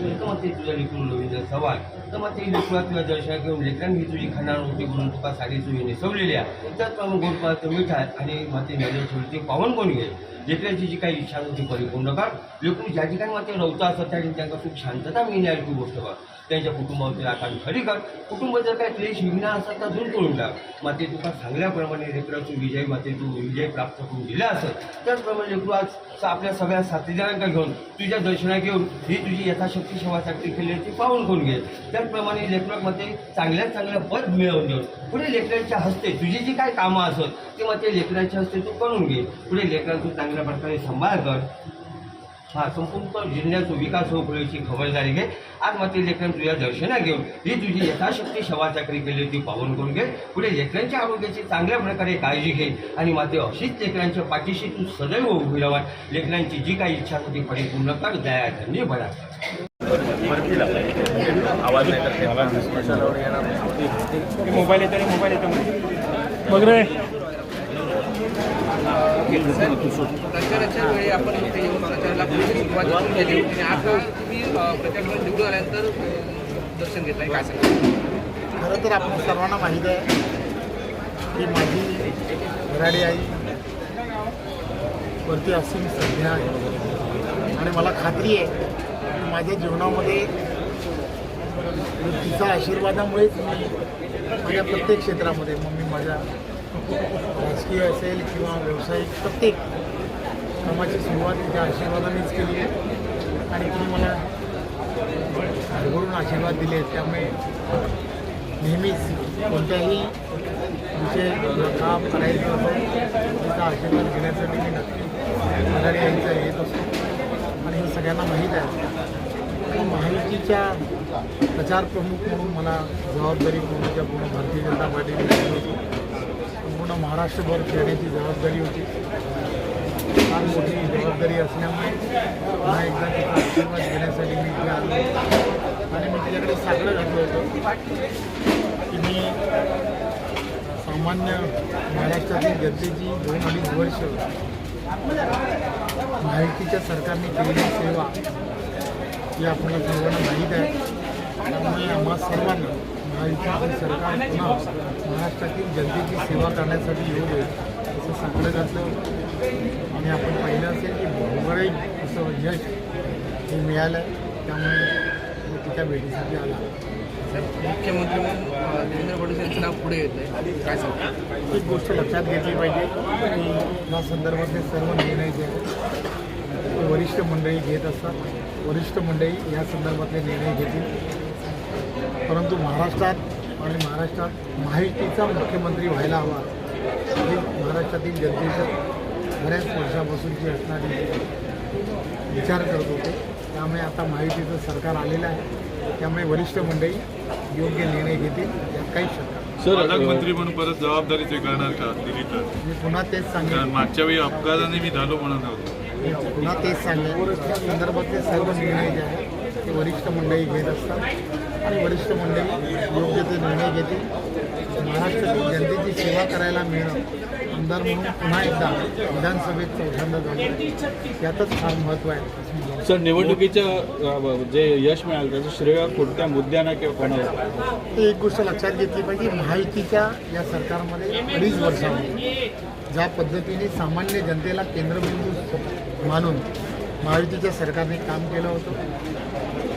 मग ते तुझ्या लेकरून नवीन सवाल तर मग ते लेकरा तुला दर्शन घेऊन लेखन ही तुझी खाणार होती म्हणून तुका साडी तुझी नेसवलेली आहे. त्यात पण गोडपाचं मिठाय आणि मग ते नवीन थोडी ते पावन कोण घे लेकरांची जी काही इच्छा होती परिपूर्ण कर. लेकरून ज्या ठिकाणी मग नव्हता असतात त्या ठिकाणी त्यांना खूप शांतता मिळण्याची ती गोष्ट कर. त्यांच्या कुटुंबावरती आकार खरी कर. कुटुंब जर काही क्लेश विघ्न असतात तर दूर करून टाक. मग तुका सांगल्याप्रमाणे लेकराचं विजय माते तू विजय प्राप्त करून दिला असत त्याचप्रमाणे लेकरू आज आपल्या सगळ्या साथीदारांका घेऊन तुझ्या दर्शना घेऊन ही तुझी यथाशक्ती सेवासाठी केली ती पाहून करून घे त्याचप्रमाणे लेखनामध्ये चांगल्यात चांगलं पद मिळवून घेऊन पुढे लेकरांच्या हस्ते तुझी जी काय कामं असत ते मग ते लेकरांच्या हस्ते तू करून घे. पुढे लेकरांचं चांगल्या प्रकारे सांभाळ कर. हा संपूर्ण जिल्ह्याचा विकास होऊ पुढेची खबरदारी घे. आज मग ते तुझ्या दर्शना घेऊन ही तुझी यथाशक्ती शवाचाकरी केली ती पाहून करून घे. पुढे लेकरांच्या आरोग्याची चांगल्या प्रकारे काळजी घे. आणि मग ते अशीच लेकरांच्या पाठीशी तू सदैव उभी राहा. लेकरांची जी काही इच्छा होती परिपूर्ण कर दया त्यांनी भरा. मोबाईल येतो मोबाईल येतो बघ रे प्रचाराच्या वेळी आपण इथे येऊन प्रचाराला कुठेतरी सुरुवात करून केली आणि आज तुम्ही अ, प्रचारामध्ये निवडून आल्यानंतर दर्शन घेतलंय काय सांगा खरं तर आपण सर्वांना माहीत आहे की माझी घराडी आई वरती असीम सध्या आहे. आणि मला खात्री आहे की माझ्या जीवनामध्ये तिचा आशीर्वादामुळेच मी माझ्या प्रत्येक क्षेत्रामध्ये मग मी माझ्या राजकीय असेल किंवा व्यावसायिक प्रत्येक कामाची सुरुवात तिच्या आशीर्वादानेच केली आहे. आणि तिने मला भरभरून आशीर्वाद दिले आहेत. त्यामुळे नेहमीच कोणत्याही विषय काम करायचं असेल तिचा आशीर्वाद घेण्यासाठी मी नक्की आघाडी यांचा येत असतो. आणि हे सगळ्यांना माहीत आहे. आणि महायुतीच्या प्रचार प्रमुख म्हणून मला जबाबदारी पूर्णच्या पूर्ण भारतीय जनता पार्टीने दिली होती. संपूर्ण महाराष्ट्रभर फिरण्याची जबाबदारी होती. फार मोठी जबाबदारी असल्यामुळे पुन्हा एकदा तिचा आशीर्वाद घेण्यासाठी मी इथे आलो. आणि मी तिच्याकडे साकडं घातलं होतं की मी सामान्य महाराष्ट्रातील जनतेची दोन अडीच वर्ष माहितीच्या सरकारने केलेली सेवा ही आपल्याला सर्वांना माहीत आहे त्यामुळे आम्हा सर्वांना महायुतीचे सरकार पुन्हा महाराष्ट्रातील जनतेची सेवा करण्यासाठी येऊ दे असं साकडं घातलं आणि आपण पाहिलं असेल की भोगरे असं यश हे मिळालं त्यामुळे मी तिच्या भेटीसाठी आला. मुख्यमंत्री म्हणून देवेंद्र फडणवीस यांचं नाव पुढे येत आहे काय सांगा एक गोष्ट लक्षात घेतली पाहिजे की या संदर्भातले सर्व निर्णय जे वरिष्ठ मंडळी घेत असतात. वरिष्ठ मंडळी या संदर्भातले निर्णय घेतील. परंतु महाराष्ट्रात आणि महाराष्ट्रात महायुतीचा मुख्यमंत्री व्हायला हवा. हे महाराष्ट्रातील जनतेचं बऱ्याच वर्षापासूनची असणारी विचार करत होते. त्यामुळे आता महायुतीचं सरकार आलेलं आहे. त्यामुळे वरिष्ठ मंडळी योग्य निर्णय घेतील यात काही शंका नाही. पालकमंत्री म्हणून परत जबाबदारी स्वीकारणार का? दिली तर मी पुन्हा तेच सांगेन. मागच्या वेळी अपघाताने मी झालो म्हणत होतो. मी पुन्हा तेच सांगेन. संदर्भातले सर्व निर्णय जे आहेत ते वरिष्ठ मंडळी घेत असतात. आणि वरिष्ठ मंडळी योग्य ते निर्णय घेतील. महाराष्ट्रातील जनतेची सेवा करायला मिळणं आमदार म्हणून पुन्हा एकदा विधानसभेत चौथ्यांदा झालं यातच फार महत्त्व आहे. सर निवडणुकीचं जे यश मिळालं त्याचं श्रेय कोणत्या मुद्द्यांना किंवा कोणाला? तर एक गोष्ट लक्षात घेतली पाहिजे. महायुतीच्या या सरकारमध्ये अडीच वर्षामध्ये ज्या पद्धतीने सामान्य जनतेला केंद्रबिंदू मानून महायुतीच्या सरकारने काम केलं होतं.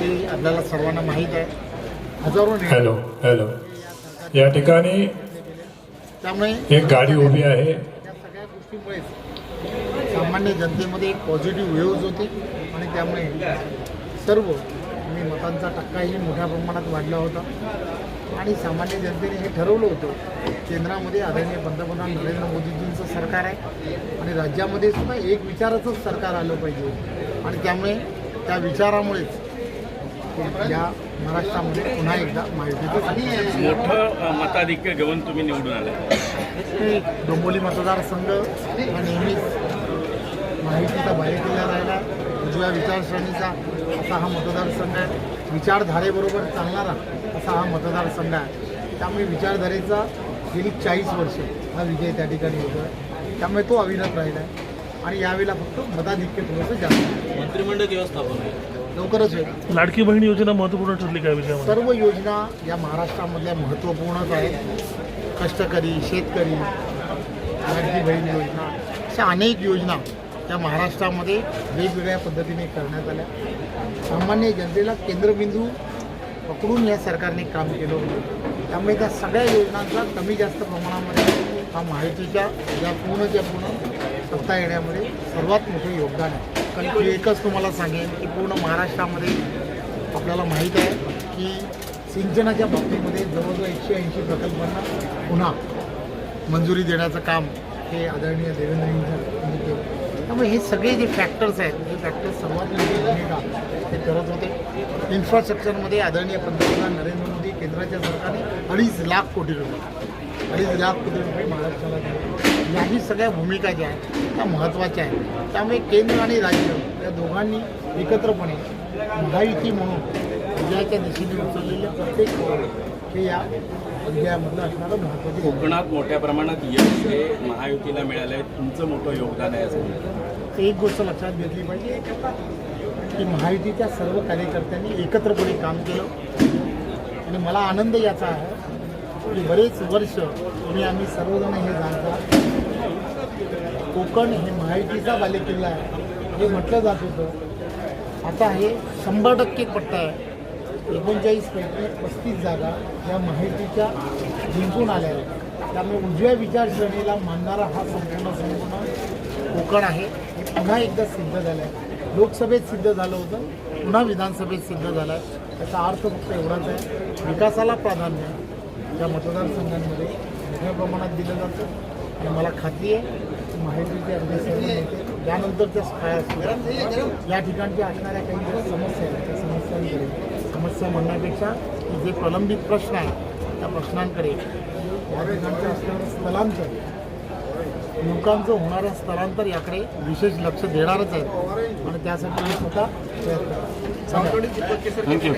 ते आपल्याला सर्वांना माहीत आहे. हजारो हॅलो हॅलो. या ठिकाणी त्यामुळे एक गाडी उभी आहे. या सगळ्या गोष्टीमुळेच सामान्य जनतेमध्ये एक पॉझिटिव्ह वेव्ज होती आणि त्यामुळे सर्व आणि मतांचा टक्काही मोठ्या प्रमाणात वाढला होता. आणि सामान्य जनतेने हे ठरवलं होतं केंद्रामध्ये आदरणीय पंतप्रधान नरेंद्र मोदीजींचं सरकार आहे आणि राज्यामध्ये सुद्धा एक विचाराचंच सरकार आलं पाहिजे. आणि त्यामुळे त्या विचारामुळेच या महाराष्ट्रामध्ये पुन्हा एकदा महायुतीचं मोठं मताधिक्य घेऊन तुम्ही निवडून आले. डोंबोली मतदारसंघ हा नेहमीच माहितीचा बालेकिल्ला राहिला. उजव्या विचारसरणीचा असा हा मतदारसंघ आहे. विचारधारेबरोबर चालणारा असा हा मतदारसंघ आहे. त्यामुळे विचारधारेचा गेली चाळीस वर्ष हा विजय त्या ठिकाणी होतो आहे त्यामुळे तो अविरत राहिला आहे आणि यावेळेला फक्त मताधिक्य थोडंसं जास्त आहे. मंत्रिमंडळ व्यवस्थापन आहे लवकरच होईल. लाडकी बहीण योजना महत्त्वपूर्ण ठरली काय विषयामध्ये? सर्व योजना या महाराष्ट्रामधल्या महत्त्वपूर्णच आहेत. कष्टकरी शेतकरी लाडकी बहीण योजना अशा अनेक योजना त्या महाराष्ट्रामध्ये वेगवेगळ्या पद्धतीने करण्यात आल्या. सामान्य जनतेला केंद्रबिंदू पकडून या सरकारने काम केलं होतं. त्यामुळे त्या सगळ्या योजनांचा कमी जास्त प्रमाणामध्ये हा माहितीच्या या पूर्णच्या पूर्ण सत्ता येण्यामध्ये सर्वात मोठं योगदान आहे. कारण की एकच तुम्हाला सांगेन की पूर्ण महाराष्ट्रामध्ये आपल्याला माहीत आहे की सिंचनाच्या बाबतीमध्ये जवळजवळ एकशे ऐंशी प्रकल्पांना पुन्हा मंजुरी देण्याचं काम हे आदरणीय देवेंद्रजींचं केलं. त्यामुळे हे सगळे जे फॅक्टर्स आहेत हे फॅक्टर्स सर्वात भूमिका ते करत होते. इन्फ्रास्ट्रक्चरमध्ये आदरणीय पंतप्रधान नरेंद्र मोदी केंद्राच्या सरकारने अडीच लाख कोटी रुपये अडीच लाख कोटी रुपये महाराष्ट्राला दिले. याही सगळ्या भूमिका ज्या आहेत त्या महत्त्वाच्या आहेत. त्यामुळे केंद्र आणि राज्य या दोघांनी एकत्रपणे महायुती म्हणून विजयाच्या दिशेने उचललेले प्रत्येक हे या विजयामधलं असणारं महत्त्वाचं कोकणात मोठ्या प्रमाणात यश हे महायुतीला मिळालं आहे तुमचं मोठं योगदान आहे असं एक गोष्ट लक्षात घेतली पाहिजे की महायुतीच्या सर्व कार्यकर्त्यांनी एकत्रपणे काम केलं. आणि मला आनंद याचा आहे की बरेच वर्ष तुम्ही आम्ही सर्वजण हे जाणता. कोकण हे महायुतीचा बालेकिल्ला आहे. हे म्हटलं जात होतं. आता हे शंभर टक्के पट्टा आहे. एकोणचाळीस पैकी पस्तीस जागा या माहितीच्या जिंकून आल्या आहेत. त्यामुळे उजव्या विचारसरणीला मानणारा हा संपूर्ण संपूर्ण कोकण आहे. हे पुन्हा एकदा सिद्ध झालं आहे लोकसभेत सिद्ध झालं होतं. पुन्हा विधानसभेत सिद्ध झालं आहे त्याचा अर्थ फक्त एवढाच आहे. विकासाला प्राधान्य या मतदारसंघांमध्ये मोठ्या प्रमाणात दिलं जातं. आणि मला खात्री आहे की माहितीचे अगदी सर्व नेते या ठिकाणच्या असणाऱ्या काही समस्या आहेत त्या समस्यांकडे समस्या म्हणण्यापेक्षा की जे प्रलंबित प्रश्न आहेत त्या प्रश्नांकडे या ठिकाणचं असणारं स्थलांतर लोकांचं होणारं स्थलांतर याकडे विशेष लक्ष देणारच आहे आणि त्यासाठी मी स्वतः प्रयत्न. थँक्यू